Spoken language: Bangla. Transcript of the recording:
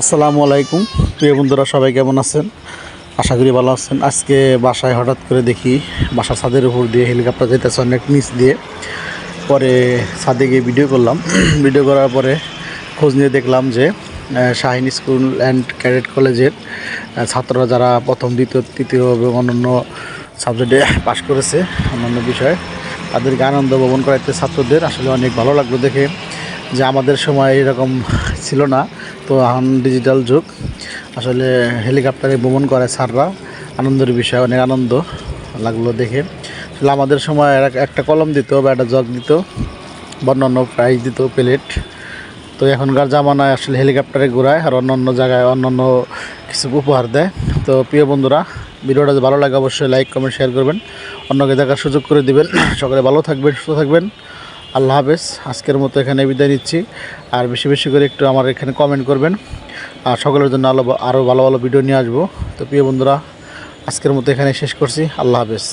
আসসালামু আলাইকুম। প্রিয় বন্ধুরা, সবাই কেমন আছেন? আশা করি ভালো আছেন। আজকে বাসায় হঠাৎ করে দেখি বাসার ছাদের উপর দিয়ে হেলিকপ্টার যেতেছে অনেক নিচ দিয়ে। পরে ছাদে গিয়ে ভিডিও করলাম। ভিডিও করার পরে খোঁজ নিয়ে দেখলাম যে শাহিন স্কুল অ্যান্ড ক্যাডেট কলেজের ছাত্ররা যারা প্রথম, দ্বিতীয়, তৃতীয় এবং অন্যান্য সাবজেক্টে পাশ করেছে, অন্যান্য বিষয়ে, তাদেরকে আনন্দ ভবন করাইতে ছাত্রদের আসলে অনেক ভালো লাগল দেখে যে আমাদের সময় এরকম ছিল না। তো এখন ডিজিটাল যুগ। আসলে হেলিকপ্টারে ভ্রমণ করে স্যাররা। আনন্দের বিষয়, অনেক আনন্দ লাগল দেখে। আসলে আমাদের সময় একটা কলম দিত বা একটা জগ দিত বা অন্যান্য প্রাইজ দিত প্লেট তো এখনকার জামানায় আসলে হেলিকপ্টারে ঘোরায় আর অন্য অন্য জায়গায় অন্য অন্য কিছু উপহার দেয়। তো প্রিয় বন্ধুরা, ভিডিওটা ভালো লাগে অবশ্যই লাইক কমেন্ট শেয়ার করবেন। অন্যকে দেখার সুযোগ করে দিবেন। সকলে ভালো থাকবেন, সুস্থ থাকবেন। আল্লাহ হাফেজ, আজকের মতো এখানে বিদায় নিচ্ছি। আর বেশি বেশি করে একটু আমার এখানে কমেন্ট করবেন। আর সকলের জন্য আলো আরও ভালো ভালো ভিডিও নিয়ে আসব। তো প্রিয় বন্ধুরা, আজকের মতো এখানে শেষ করছি। আল্লাহ হাফেজ।